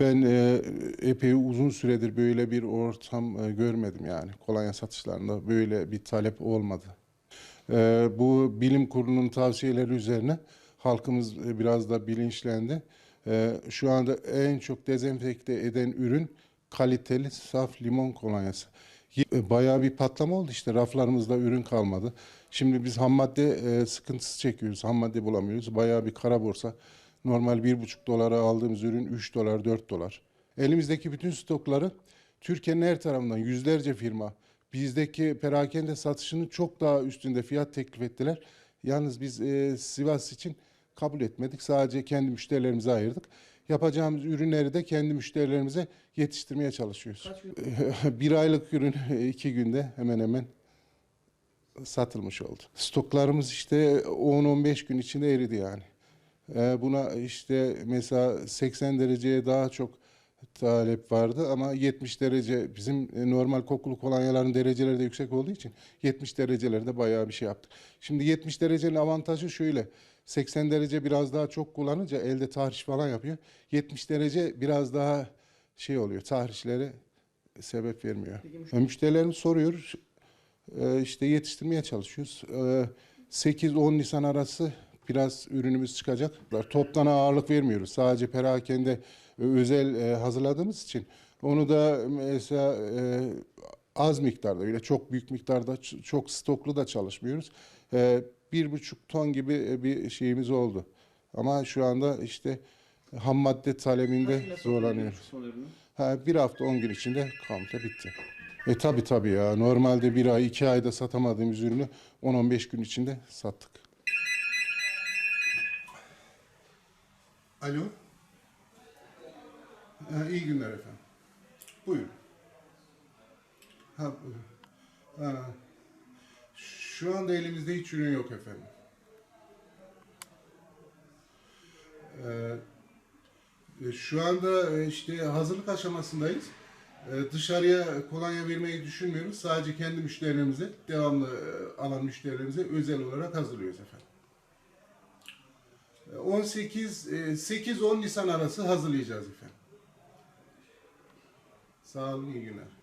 Ben e, epey uzun süredir böyle bir ortam e, görmedim yani. Kolonya satışlarında böyle bir talep olmadı. E, bu bilim kurulunun tavsiyeleri üzerine halkımız e, biraz da bilinçlendi. E, şu anda en çok dezenfekte eden ürün kaliteli saf limon kolonyası. E, Bayağı bir patlama oldu işte raflarımızda ürün kalmadı. Şimdi biz ham madde e, sıkıntısı çekiyoruz. Ham madde bulamıyoruz. Bayağı bir kara borsa. Normal bir buçuk dolara aldığımız ürün 3 dolar 4 dolar. Elimizdeki bütün stokları Türkiye'nin her tarafından yüzlerce firma bizdeki perakende satışının çok daha üstünde fiyat teklif ettiler. Yalnız biz e, Sivas için kabul etmedik. Sadece kendi müşterilerimize ayırdık. Yapacağımız ürünleri de kendi müşterilerimize yetiştirmeye çalışıyoruz. bir aylık ürün iki günde hemen hemen satılmış oldu. Stoklarımız işte 10-15 gün içinde eridi yani. Ee, Buna işte mesela 80 dereceye daha çok talep vardı ama 70 derece bizim e, normal kokulu kolonyaların dereceleri de yüksek olduğu için 70 derecelerde bayağı bir şey yaptık. Şimdi 70 derecenin avantajı şöyle 80 derece biraz daha çok kullanınca elde tahriş falan yapıyor. 70 derece biraz daha şey oluyor tahrişlere sebep vermiyor. E, Müşterilerimiz soruyor e, işte yetiştirmeye çalışıyoruz. E, 8-10 Nisan arası biraz ürünümüz çıkacak. Toptan ağırlık vermiyoruz. Sadece perakende e, özel e, hazırladığımız için onu da mesela e, az miktarda öyle çok büyük miktarda çok stoklu da çalışmıyoruz. Bir buçuk ton gibi bir şeyimiz oldu. Ama şu anda işte ham madde talebinde zorlanıyoruz. Ha, bir hafta 10 gün içinde komple bitti. E tabi tabi ya. Normalde bir ay, iki ayda satamadığımız ürünü 10-15 gün içinde sattık. Alo. Ha, iyi günler efendim. Buyurun. Ha. Ha, şu anda elimizde hiç ürün yok efendim. Ee, Şu anda e, işte hazırlık aşamasındayız. Ee, Dışarıya kolonya vermeyi düşünmüyoruz. Sadece kendi müşterilerimize, devamlı e, alan müşterilerimize özel olarak hazırlıyoruz efendim. Ee, 18, e, 8-10 Nisan arası hazırlayacağız efendim. Sağ olun, iyi günler.